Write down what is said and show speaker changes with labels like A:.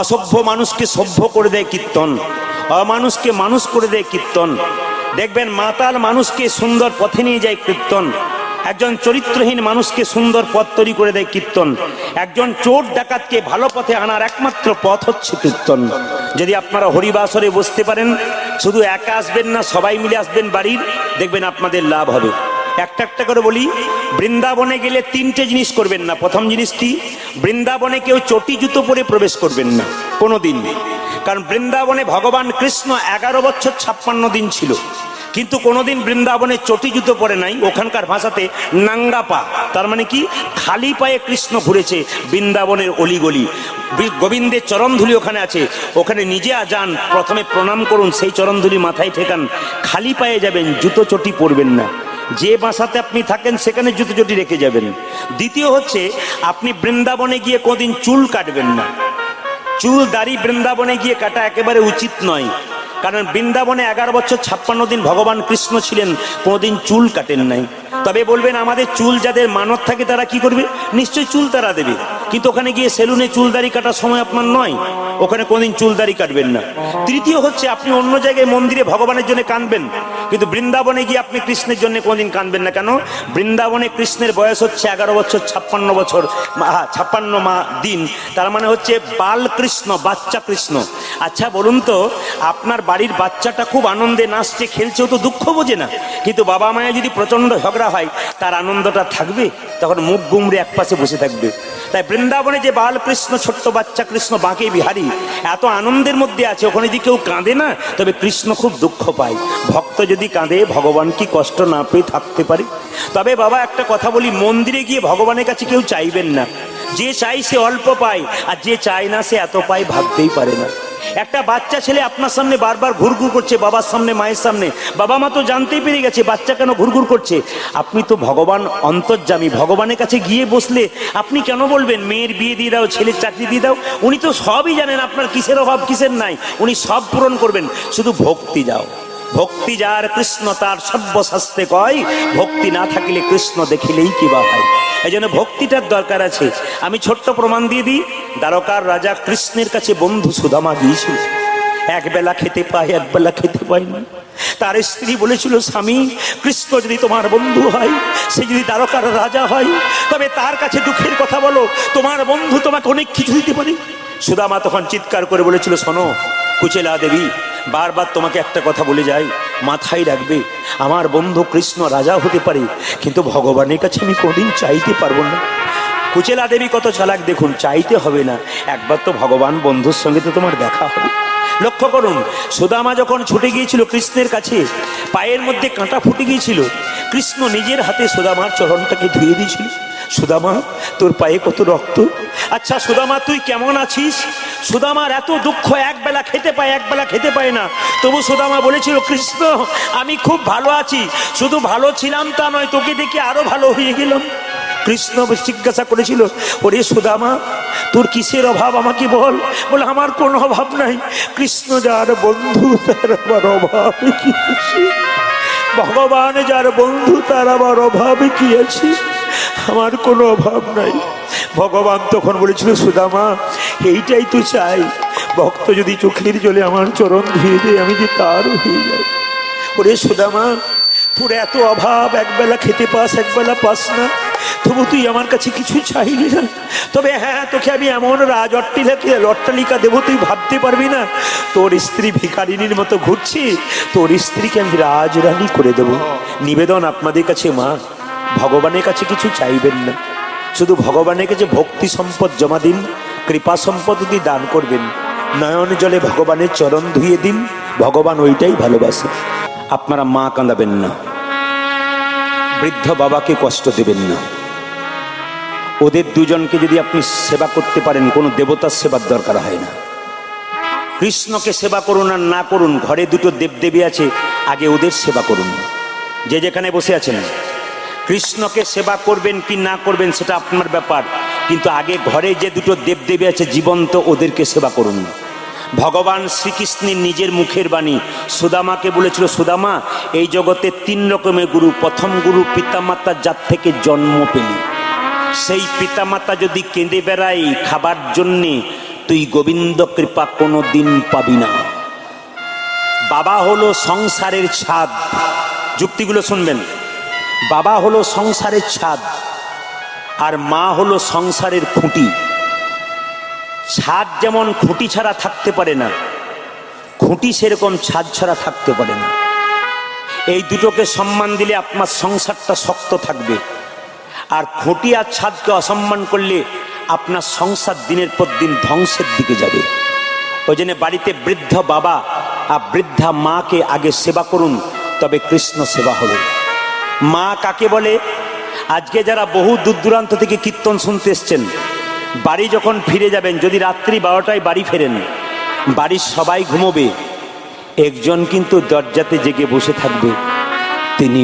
A: অসভ্য মানুষকে সভ্য করে দেয় কীর্তন, অমানুষকে মানুষ করে দেয় কীর্তন। দেখবেন মাতাল মানুষকে সুন্দর পথে নিয়ে যায় কীর্তন। একজন চরিত্রহীন মানুষকে সুন্দর পথ তৈরি করে দেয় কীর্তন। একজন চোর ডাকাতকে ভালো পথে আনার একমাত্র পথ হচ্ছে কীর্তন। যদি আপনারা হরিবাসরে বসতে পারেন, শুধু একা আসবেন না, সবাই মিলে আসবেন বাড়ির, দেখবেন আপনাদের লাভ হবে। একটা একটা করে বলি, বৃন্দাবনে গেলে তিনটে জিনিস করবেন না। প্রথম জিনিস কি বৃন্দাবনে কেউ চটি জুতো পরে প্রবেশ করবেন না, কোনো দিন কারণ বৃন্দাবনে ভগবান কৃষ্ণ এগারো বছর ছাপ্পান্ন দিন ছিল। কিন্তু কোনোদিন বৃন্দাবনে চটি জুতো পরে নাই, ওখানকার ভাষাতে নাঙ্গা পা। তার মানে কি? খালি পায়ে কৃষ্ণ ঘুরেছে বৃন্দাবনের অলিগলি। গোবিন্দের চরণধুলি ওখানে আছে। ওখানে নিজে যান, প্রথমে প্রণাম করুন, সেই চরণধুলি মাথায় ঠেকান। খালি পায়ে যাবেন, জুতো চটি পরবেন না। যে বাসাতে আপনি থাকেন, সেখানে জুতো জুটি রেখে যাবেন। দ্বিতীয় হচ্ছে, আপনি বৃন্দাবনে গিয়ে কোনোদিন চুল কাটবেন না। চুল দাড়ি বৃন্দাবনে গিয়ে কাটা একেবারে উচিত নয়। কারণ বৃন্দাবনে এগারো বছর ছাপ্পান্ন দিন ভগবান কৃষ্ণ ছিলেন, কোনোদিন চুল কাটেন নাই। তবে বলবেন, আমাদের চুল যাদের মানত থাকে, তারা কি করবে? নিশ্চয়ই চুল তারা দেবে। কিন্তু ওখানে গিয়ে সেলুনে চুল দাড়ি কাটার সময় আপনার নয়। ওখানে কোনোদিন চুল দাড়ি কাটবেন না। তৃতীয় হচ্ছে, আপনি অন্য জায়গায় মন্দিরে ভগবানের জন্য কাঁদবেন কিন্তু বৃন্দাবনে গিয়ে আপনি কৃষ্ণের জন্য কোনোদিন কাঁদবেন না। কেন? বৃন্দাবনে কৃষ্ণের বয়স হচ্ছে এগারো বছর, ছাপ্পান্ন বছর, মা- ছাপ্পান্ন মা দিন। তার মানে হচ্ছে বাল কৃষ্ণ বাচ্চা কৃষ্ণ। আচ্ছা বলুন তো, আপনার বাড়ির বাচ্চাটা খুব আনন্দে নাচছে, খেলছে, ও তো দুঃখ বোঝে না। কিন্তু বাবা মায়ের যদি প্রচণ্ড ঝগড়া হয়, তার আনন্দটা থাকবে, তখন মুখ গুমড়ে এক পাশে বসে থাকবে। তাই বৃন্দাবনে যে বালকৃষ্ণ, ছোট্ট বাচ্চা কৃষ্ণ বাঁকে বিহারি, এত আনন্দের মধ্যে আছে, ওখানে যদি কেউ কাঁদে না, তবে কৃষ্ণ খুব দুঃখ পায়। ভক্ত যদি কাঁদে, ভগবান কি কষ্ট না পেয়ে থাকতে পারে? তবে বাবা, একটা কথা বলি, মন্দিরে গিয়ে ভগবানের কাছে কেউ চাইবেন না। যে চাই সে অল্প পায়, আর যে চায় না সে এত পায় ভাবতেই পারে না। একটা বাচ্চা ছেলে আপনার সামনে বারবার ঘুরঘুর করছে, বাবার সামনে, মায়ের সামনে। বাবা মা তো জানতেই পেরে গেছে, বাচ্চা কেন ঘুরঘুর করছে? আপনি তো ভগবান অন্তর্জামী ভগবানের কাছে গিয়ে বসলে আপনি কেন বলবেন, মেয়ের বিয়ে দিয়ে দাও, ছেলের চাকরি দিয়ে দাও? উনি তো সবই জানেন, আপনার কিসের অভাব, কিসের নাই। উনি সব পূরণ করবেন। শুধু ভক্তি যাও। ভক্তি যার, কৃষ্ণ তার সর্বশাস্ত্রে কয়। ভক্তি না থাকিলে কৃষ্ণ দেখিলেই কি বা হয়? এই জন্য ভক্তিটার দরকার আছে। আমি ছোট্ট প্রমাণ দিয়ে দিই। দ্বারকার রাজা কৃষ্ণের কাছে বন্ধু সুদামা গিয়েছিল। এক বেলা খেতে পায়, এক বেলা খেতে পায় না। তার স্ত্রী বলেছিল, স্বামী, কৃষ্ণ যদি তোমার বন্ধু হয়, সে যদি দ্বারকার রাজা হয়, তবে তার কাছে দুঃখের কথা বলো। তোমার বন্ধু তোমাকে অনেক কিছু দিতে পারে। সুদামা তখন চিৎকার করে বলেছিল, শোনো, কুচেলা দেবী বারবার তোমাকে একটা কথা বলে যাই, মাথায় রাখবে, আমার বন্ধু কৃষ্ণ রাজা হতে পারে, কিন্তু ভগবানের কাছে আমি কোনদিন চাইতে পারব না। কুচেলা দেবী কত চালাক দেখুন, চাইতে হবে না। একবার তো ভগবান বন্ধুর সঙ্গে তো তোমার দেখা হবে। লক্ষ্য করুন, সুদামা যখন ছুটে গিয়েছিল কৃষ্ণের কাছে, পায়ের মধ্যে কাঁটা ফুটে গিয়েছিল, কৃষ্ণ নিজের হাতে সুদামার চরণটাকে ধুয়ে দিয়েছিল। সুদামা, তোর পায়ে কত রক্ত? আচ্ছা সুদামা, তুই কেমন আছিস? সুদামার এত দুঃখ একবেলা খেতে পায়, একবেলা খেতে পায় না। তবু সুদামা বলেছিল, কৃষ্ণ, আমি খুব ভালো আছি। শুধু ভালো ছিলাম তা নয়, তোকে দেখে আরও ভালো হয়ে গেলাম। কৃষ্ণ জিজ্ঞাসা করেছিল, ওরে সুদামা, তোর কিসের অভাব আমাকে বল? বলে, আমার কোনো অভাব নাই। কৃষ্ণ যার বন্ধু, তার আমার অভাব কি ভগবান যার বন্ধু, তার আমার অভাব কি আছে? আমার কোনো অভাব নাই। ভগবান তখন বলেছিল, সুদামা এইটাই তো চাই। ভক্ত যদি চোখের জলে আমার চরণ ধুয়ে দেয়, আমি যে তারও হয়ে যাই। ওরে সুদামা, তোর এত অভাব, একবেলা খেতে পাস, একবেলা পাস না। তবু তুই আমার কাছে কিছু চাইলি না। তবে হ্যাঁ তোকে আমি এমন রাজ অট্টিলাকে অট্টালিকা দেবো, তুই ভাবতে পারবি না। তোর স্ত্রী ভিখারিনীর মতো ঘুরছি, তোর স্ত্রীকে আমি রাজরানী করে দেবো। নিবেদন আপনাদের কাছে, মা। ভগবানের কাছে কিছু চাইবেন না। শুধু ভগবানের কাছে ভক্তি সম্পদ জমা দিন। কৃপা সম্পদ যদি দান করবেন। নয়ন জলে ভগবানের চরণ ধুয়ে দিন। ভগবান ওইটাই ভালোবাসে। আপনারা মা কাঁদাবেন না। বৃদ্ধ বাবাকে কষ্ট দেবেন না। ওদের দুজনকে যদি আপনি সেবা করতে পারেন, কোনো দেবতার সেবার দরকার হয় না। কৃষ্ণকে সেবা করুন আর না করুন, ঘরে দুটো দেবদেবী আছে, আগে ওদের সেবা করুন। যে যেখানে বসে আছেন। কৃষ্ণকে সেবা করবেন কি না করবেন, সেটা আপনার ব্যাপার। কিন্তু আগে ঘরে যে দুটো দেবদেবী আছে, জীবন্ত ওদেরকে সেবা করুন। ভগবান শ্রীকৃষ্ণের নিজের মুখের বাণী। সুদামাকে বলেছিল, সুদামা, এই জগতে তিন রকমের গুরু। প্রথম গুরু পিতামাতার যার থেকে জন্ম পেলি। সেই পিতামাতা যদি কেঁদে বেড়ায় খাবার জন্যে, তুই গোবিন্দ কৃপা কোনো দিন পাবি না। বাবা হলো সংসারের ছাদ। যুক্তিগুলো শুনবেন। বাবা হলো সংসারের ছাদ। আর মা হলো সংসারের খুঁটি। ছাদ যেমন খুঁটি ছাড়া থাকতে পারে না, খুঁটি সেরকম ছাদ ছাড়া থাকতে পারে না। এই দুটোকে সম্মান দিলে আপনার সংসারটা শক্ত থাকবে। আর খুঁটি আর ছাদকে অসম্মান করলে আপনার সংসার দিনের পর দিন ধ্বংসের দিকে যাবে। ওই জন্য বাড়িতে বৃদ্ধ বাবা আর বৃদ্ধা মাকে আগে সেবা করুন, তবে কৃষ্ণ সেবা হবে। মা কাকে বলে? আজকে যারা বহু দূর দূরান্ত থেকে কীর্তন শুনতে এসছেন, বাড়ি যখন ফিরে যাবেন, যদি রাত্রি বারোটায় বাড়ি ফেরেন, বাড়ির সবাই ঘুমোবে, একজন কিন্তু দরজাতে জেগে বসে থাকবে, তিনি